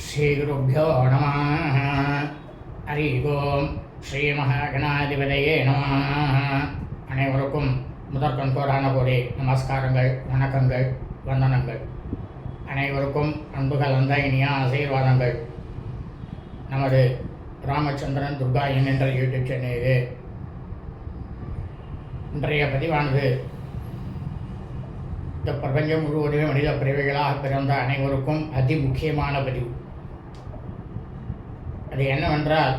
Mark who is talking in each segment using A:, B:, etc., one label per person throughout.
A: ஸ்ரீகுருப்போ நம ஹரி ஓம் ஸ்ரீ மகாகணாதிபதியே நம அனைவருக்கும் முதற்கண் கோடான கோடி நமஸ்காரங்கள் வணக்கங்கள் வந்தனங்கள். அனைவருக்கும் அன்பு கலந்த இனிய ஆசீர்வாதங்கள். நமது ராமச்சந்திரன் துர்கா என்ற யூடியூப் சேனலிலே இன்றைய பதிவானது இந்த பிரபஞ்சம் முழுவதுமே மனித பிறவைகளாக பிறந்த அனைவருக்கும் அதி முக்கியமான பதிவு. அது என்னவென்றால்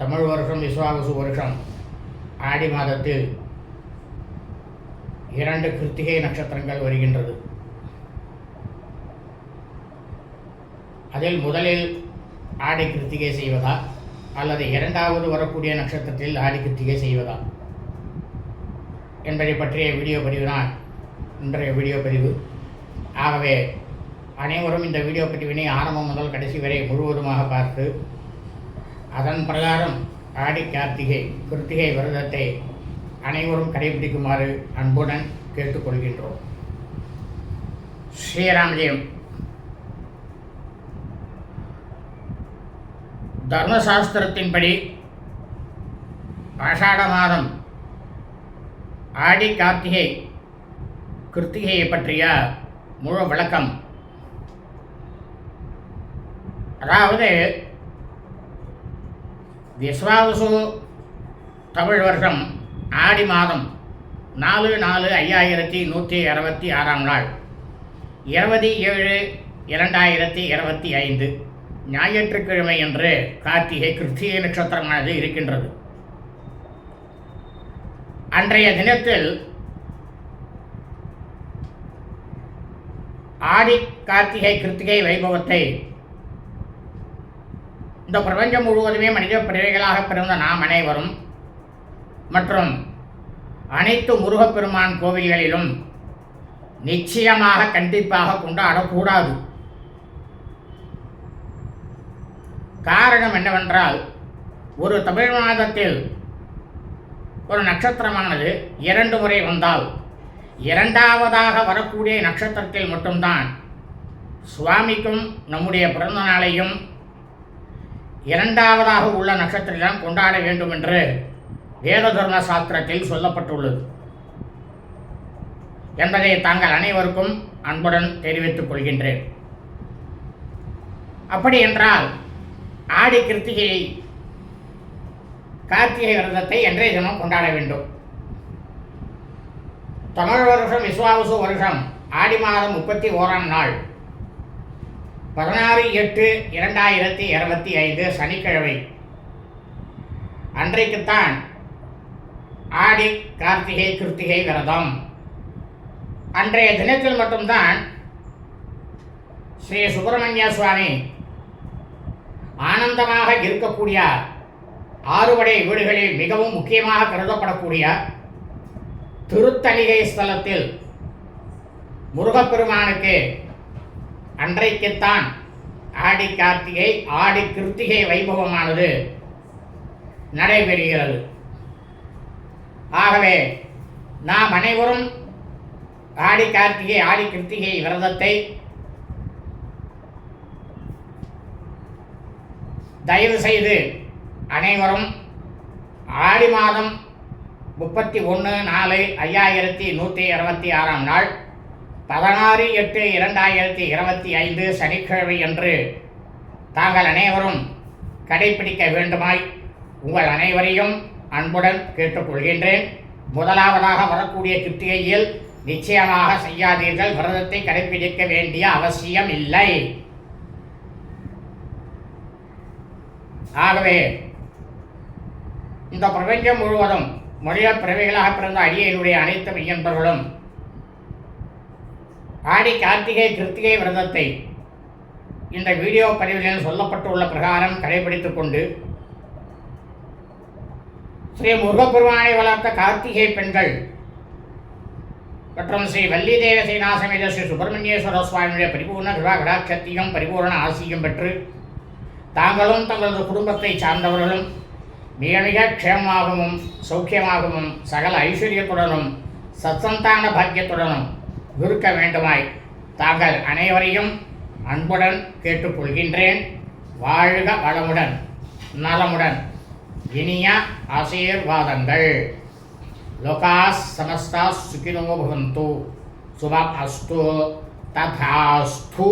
A: தமிழ் வருஷம் விஸ்வாவசு வருஷம் ஆடி மாதத்தில் இரண்டு கிருத்திகை நட்சத்திரங்கள் வருகின்றது. அதில் முதலில் ஆடி கிருத்திகை செய்வதா அல்லது இரண்டாவது வரக்கூடிய நட்சத்திரத்தில் ஆடி கிருத்திகை செய்வதா? என்பதை பற்றிய வீடியோ பதிவு தான் இன்றைய வீடியோ பதிவு. ஆகவே அனைவரும் இந்த வீடியோ பதிவினை ஆரம்பம் முதல் கடைசி வரை முழுவதுமாக பார்த்து அதன் பிரகாரம் ஆடி கார்த்திகை கிருத்திகை விரதத்தை அனைவரும் கடைபிடிக்குமாறு அன்புடன் கேட்டுக்கொள்கின்றோம் ஸ்ரீராமஜெயம். தர்மசாஸ்திரத்தின்படி ஆஷாட மாதம் ஆடி கார்த்திகை கிருத்திகையை பற்றிய முழு விளக்கம். அதாவது விஸ்வாவசு தமிழ் வருஷம் ஆடி மாதம் நாலு நாலு ஐயாயிரத்தி நூற்றி அறுபத்தி ஆறாம் நாள். இருபது ஏழு இரண்டாயிரத்தி இருபத்தி ஐந்து. ஞாயிற்றுக்கிழமை என்று கார்த்திகை கிருத்திகை நட்சத்திரமானது இருக்கின்றது. அன்றைய தினத்தில் ஆடி கார்த்திகை கிருத்திகை வைபவத்தை இந்த பிரபஞ்சம் முழுவதுமே மனித பிறவிகளாக பிறந்த நாம் அனைவரும் மற்றும் அனைத்து முருகப்பெருமான் கோவில்களிலும் நிச்சயமாக கண்டிப்பாக கொண்டாடக்கூடாது. காரணம் என்னவென்றால் ஒரு தமிழ் மாதத்தில் ஒரு நட்சத்திரமானது இரண்டு முறை வந்தால் இரண்டாவதாக வரக்கூடிய நட்சத்திரத்தில் மட்டும்தான் சுவாமிக்கும் நம்முடைய பிறந்த நாளையும் இரண்டாவதாக உள்ள நட்சத்திரம் கொண்டாட வேண்டும் என்று வேத தர்ம சாஸ்திரத்தில் சொல்லப்பட்டுள்ளது. என்பதை தாங்கள் அனைவருக்கும் அன்புடன் தெரிவித்துக் கொள்கின்றேன். அப்படி என்றால் ஆடி கிருத்திகை கார்த்திகை விரதத்தை என்றே தினம் கொண்டாட வேண்டும். தமிழ் வருஷம் விஸ்வாவசு வருஷம் ஆடி மாதம் முப்பத்தி ஓராம் நாள். பதினாறு எட்டு இரண்டாயிரத்தி இருபத்தி ஐந்து சனிக்கிழமை. அன்றைக்குத்தான் ஆடி கார்த்திகை கிருத்திகை விரதம். அன்றைய தினத்தில் மட்டும்தான் ஸ்ரீ சுப்பிரமணிய சுவாமி ஆனந்தமாக இருக்கக்கூடிய ஆறுபடை வீடுகளில் மிகவும் முக்கியமாக கருதப்படக்கூடிய திருத்தணிகை ஸ்தலத்தில் முருகப்பெருமானுக்கு அன்றைக்குத்தான் ஆடி கார்த்திகை ஆடி கிருத்திகை வைபவமானது நடைபெறுகிறது. ஆகவே நாம் அனைவரும் ஆடி கார்த்திகை ஆடி கிருத்திகை விரதத்தை தயவு செய்து அனைவரும் ஆடி மாதம் முப்பத்தி ஒன்று நாலு ஐயாயிரத்தி நூற்றி இருபத்தி ஆறாம் நாள் பதினாறு எட்டு இரண்டாயிரத்தி இருபத்தி ஐந்து சனிக்கிழமை அன்று தாங்கள் அனைவரும் கடைபிடிக்க வேண்டுமாய் உங்கள் அனைவரையும் அன்புடன் கேட்டுக்கொள்கின்றேன். முதலாவதாக வரக்கூடிய கிருத்திகையில் நிச்சயமாக செய்யாதீர்கள். விரதத்தை கடைபிடிக்க வேண்டிய அவசியம் இல்லை. ஆகவே இந்த பிரபஞ்சம் முழுவதும் மனித பிறவிகளாக பிறந்த அடியனுடைய அனைத்து மையன்பர்களும் ஆடி கார்த்திகை கிருத்திகை விரதத்தை இந்த வீடியோ பதிவில் சொல்லப்பட்டுள்ள பிரகாரம் கடைபிடித்துக் கொண்டு ஸ்ரீ முருகப்பெருமானை வளர்த்த கார்த்திகை பெண்கள் மற்றும் ஸ்ரீ வள்ளி தேவ சேனாசமேத ஸ்ரீ சுப்பிரமணியேஸ்வர சுவாமியுடைய பரிபூர்ண கிருபா கடாட்சத்தையும் பரிபூர்ண ஆசியும் பெற்று தாங்களும் தங்களது குடும்பத்தை சார்ந்தவர்களும் மிக மிக க்ஷேமமாகவும் சௌக்கியமாகவும் சகல ஐஸ்வர்யத்துடனும் சத்சந்தான பாக்கியத்துடனும் இருக்க வேண்டுமாய் தாங்கள் அனைவரையும் அன்புடன் கேட்டுக்கொள்கின்றேன். வாழ்க வளமுடன் நலமுடன். இனிய ஆசீர்வாதங்கள். லோகாஸ் சமஸ்தா சுகினோ பவந்து. சுபம் அஸ்து ததாஸ்து.